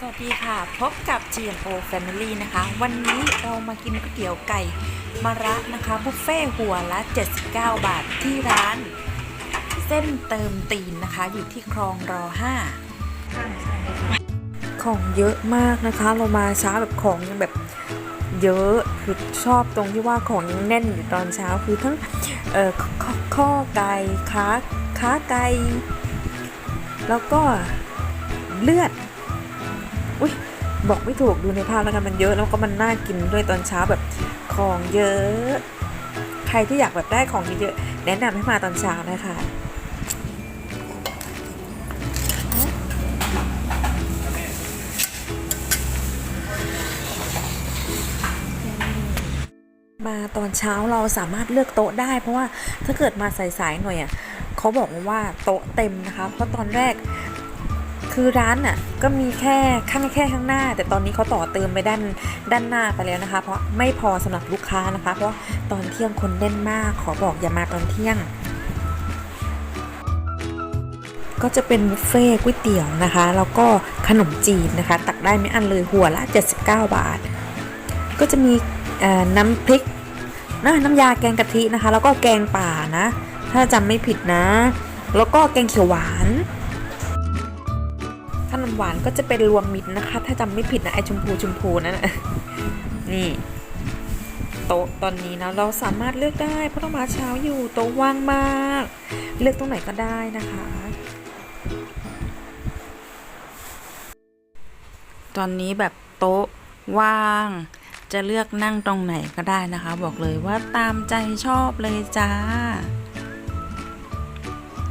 สวัสดีค่ะ พบกับ GMO Family นะคะ วันนี้เรามากินก๋วยเตี๋ยวไก่มะระนะคะ บุฟเฟ่หัวละ 79 บาทที่ร้าน เส้นเติมตีนนะคะ อยู่ที่คลองรอ 5 ของเยอะมากนะคะ เรามาช้าแบบของยังแบบเยอะคือชอบตรงที่ว่าของยังแน่นอยู่ตอนเช้าคือทั้งเอ่อขขข้อไก่ขาขาไก่แล้วก็เลือด อุ้ยบอกไม่ถูกดูในภาพแล้วกันมันเยอะแล้วก็มันน่ากินด้วยตอนเช้าแบบของเยอะ ใครที่อยากแบบได้ของเยอะๆแนะนำให้มาตอนเช้านะคะมาตอนเช้าเราสามารถเลือกโต๊ะได้ เพราะว่าถ้าเกิดมาสายๆหน่อยอะเขาบอกว่าโต๊ะเต็มนะคะ เพราะตอนแรก คือร้านน่ะก็มีแค่ข้างแค่ข้างหน้า แต่ตอนนี้เขาต่อเติมไปด้านด้านหน้าไปแล้วนะคะ เพราะไม่พอสำหรับลูกค้านะคะ เพราะตอนเที่ยงคนแน่นมาก ขอบอกอย่ามาตอนเที่ยง ก็จะเป็นบุฟเฟ่ก๋วยเตี๋ยวนะคะ แล้วก็ขนมจีนนะคะ ตักได้ไม่อันเลยหัวละ 79 บาท ก็จะมีน้ำพริกนะน้ำยาแกงกะทินะคะ แล้วก็แกงป่านะ ถ้าจำไม่ผิดนะ แล้วก็แกงเขียวหวาน นมหวานก็จะเป็นรวมมิตรนะคะ ถ้าจำไม่ผิดนะไอชมพูชมพูนั่นนะนี่โต๊ะตอนนี้นะเราสามารถเลือกได้เพราะเรามาเช้าอยู่โต๊ะว่างมาก เลือกตรงไหนก็ได้นะคะ ตอนนี้แบบโต๊ะว่าง จะเลือกนั่งตรงไหนก็ได้นะคะ บอกเลยว่าตามใจชอบเลยจ้า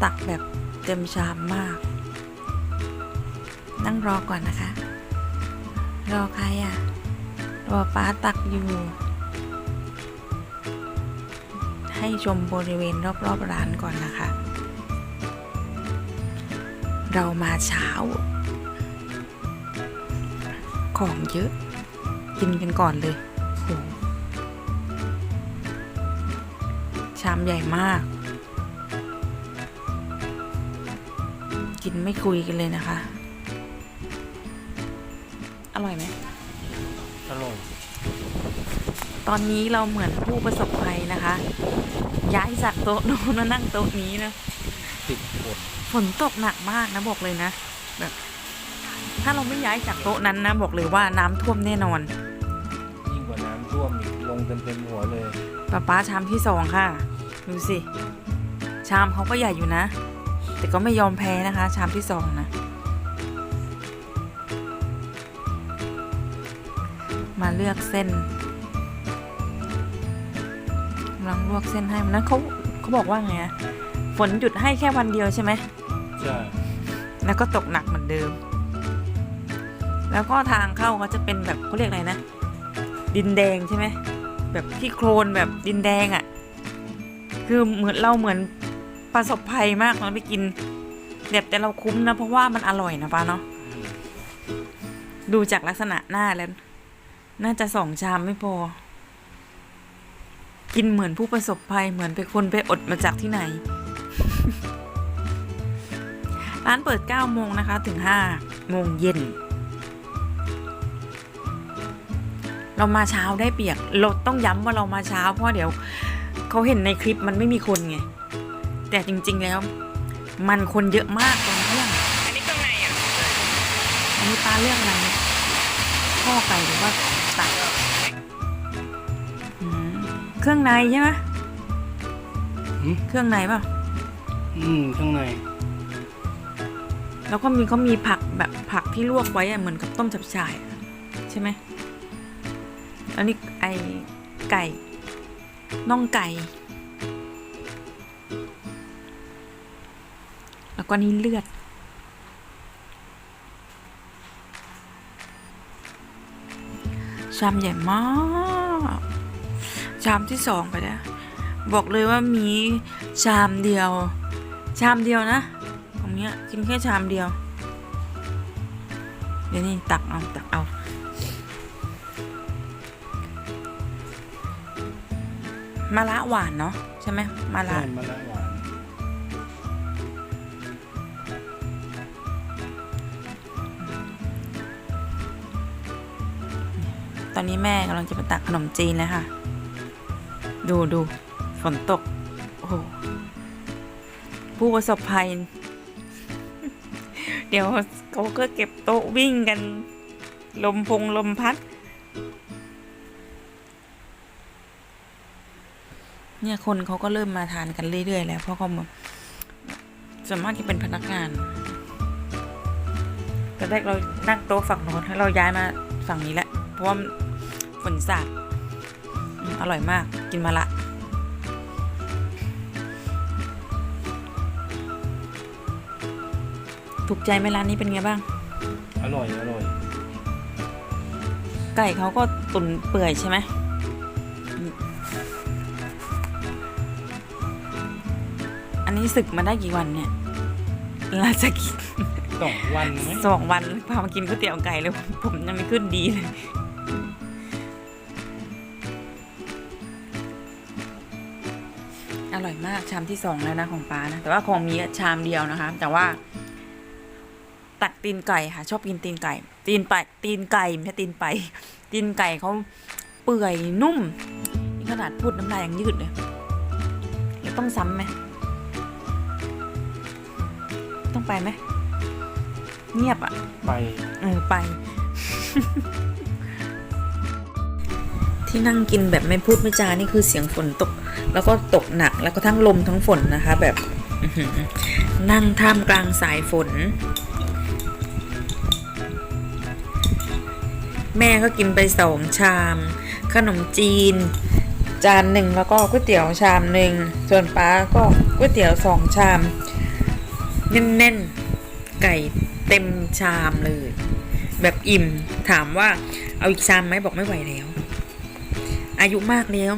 ตักแบบเต็มชามมาก นั่งรอก่อนนะคะ รอใครอะ รอป้าตักอยู่ ให้ชมบริเวณรอบๆร้านก่อนนะคะ เรามาเช้า ของเยอะ กินกันก่อนเลยโหชามใหญ่มากกินไม่คุยกันเลยนะคะ อร่อยไหมอร่อยตอนนี้เราเหมือนผู้ประสบภัยนะคะ ย้ายจากโต๊ะโน้นมานั่งโต๊ะนี้นะติดฝนฝนตกหนักมากนะบอกเลยนะแบบถ้าเราไม่ย้ายจากโต๊ะนั้นนะบอกเลยว่าน้ำท่วมแน่นอนยิ่งกว่าน้ำท่วมอีกลงเต็มเต็มๆหัวเลยป้าป้าชามที่สองค่ะดูสิ ชามเขาก็ใหญ่อยู่นะ แต่ก็ไม่ยอมแพ้นะคะ ชามที่สองนะ มาเลือกเส้นกำลังลวกเส้นให้มันนั้นเขาเขาบอกว่าไงอะฝนหยุดให้แค่วันเดียวใช่ไหมใช่แล้วก็ตกหนักเหมือนเดิม แล้วก็ทางเข้าเขาจะเป็นแบบเขาเรียกอะไรนะ ดินแดงใช่ไหมแบบที่โคลนแบบดินแดงอะ่ะ คือเหมือนเราเหมือนประสบภัยมากตอนไปกินแบบแต่เราคุ้มนะ เพราะว่ามันอร่อยนะป้าเนาะดูจากลักษณะหน้าแล้ว น่าจะสองชามไม่พอ กินเหมือนผู้ประสบภัยเหมือนเป็นคนไปอดมาจากที่ไหน ร้านเปิด 9 โมงนะคะ ถึง 5 โมงเย็น เรามาเช้าได้เปียก เราต้องย้ำว่าเรามาเช้า เพราะเดี๋ยวเขาเห็นในคลิปมันไม่มีคนไง แต่จริง ๆ แล้ว มันคนเยอะมากตอนเที่ยง อันนี้เครื่องในอะ อันนี้ปลาเรื่องอะไรเนี่ยข้อไก่หรือว่า เครื่องในใช่ไหมหืม เครื่องในเปล่าอืมข้างในแล้วก็มีเขามีผักแบบผักที่ลวกไว้อะเหมือนกับต้มจับฉ่ายอะใช่ไหมแล้วนี่ไอไก่น่องไก่ แล้วก็นี่เลือด ชามใหญ่มาก ชามที่สองไปแล้วบอกเลยว่ามีชามเดียว ชามเดียวนะตรงเนี้ยกินแค่ชามเดียว เดี๋ยวนี่ตักเอาตักเอามะระหวานเนาะใช่ไหมมะระใช่มะละหวานตอนนี้แม่กำลังจะไปตักขนมจีนเลยค่ะ ดูดูฝนตก โอ้ผู้ประสบภัย เดี๋ยวเขาก็เก็บโต๊ะวิ่งกัน ลมพงลมพัด เนี่ยคนเขาก็เริ่มมาทานกันเรื่อยๆแล้ว เพราะเขาส่วนมากจะเป็นพนักงานตอนแรกเรานั่งโต๊ะฝั่งโน้นแล้วเราย้ายมาฝั่งนี้แหละเพราะว่าฝนสาด อืมอร่อยมากกินมาละถูกใจไหมร้านนี้เป็นไงบ้าง อร่อย อร่อย ไก่เขาก็ตุ๋นเปื่อยใช่ไหมนี่อันนี้ศึกมาได้กี่วันเนี่ยลาจะกินสองวันไหมสองวันพามากินก๋วยเตี๋ยวไก่เลยผมยังไม่ขึ้นดีเลย มากชามที่สองแล้วนะของป้านะแต่ว่าของมีชามเดียวนะคะ แต่ว่า ตัดตีนไก่ค่ะ ชอบกินตีนไก่ ตีนไปตีนไก่ไม่ใช่ตีนไป ตีนไก่เขาเปื่อยนุ่มนี่ขนาดพูดน้ำลายยังยืดเลยแล้วต้องซ้ำไหมต้องไปไหมเงียบอะ ไปเออไป ที่นั่งกินแบบไม่พูดไม่จานี่คือเสียงฝนตก แล้วก็ตกหนักแล้วก็ทั้งลมทั้งฝนนะคะ แบบนั่งท่ามกลางสายฝน แม่ก็กินไปสองชาม ขนมจีน จานหนึ่งแล้วก็ก๋วยเตี๋ยวชามหนึ่งส่วนป้าก็ก๋วยเตี๋ยวสองชามแน่นๆไก่เต็มชามเลย แบบอิ่มถามว่าเอาอีกชามไหมบอกไม่ไหวแล้ว อายุมากแล้ว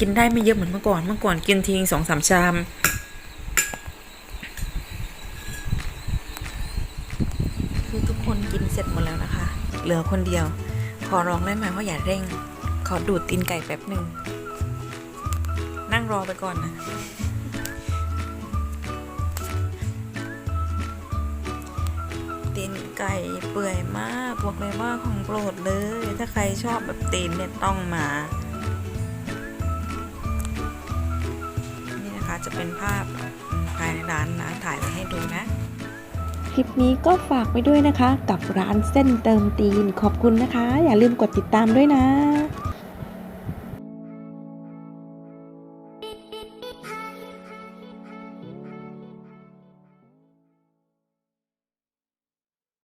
กินได้ไม่เยอะเหมือนเมื่อก่อน เมื่อก่อนกินทีสองสามชาม คือทุกคนกินเสร็จหมดแล้วนะคะ เหลือคนเดียว ขอร้องได้ไหมว่าอย่าเร่ง ขอดูดตีนไก่แป๊บหนึ่ง นั่งรอไปก่อนนะตีนไก่เปื่อยมากบอกเลยว่าของโปรดเลย ถ้าใครชอบแบบตีนเนี่ยต้องมา จะเป็นภาพภายในร้านนะถ่ายไว้ให้ดูนะ คลิปนี้ก็ฝากไว้ด้วยนะคะ กับร้านเส้นเติมตีนขอบคุณนะคะ อย่าลืมกดติดตามด้วยนะ「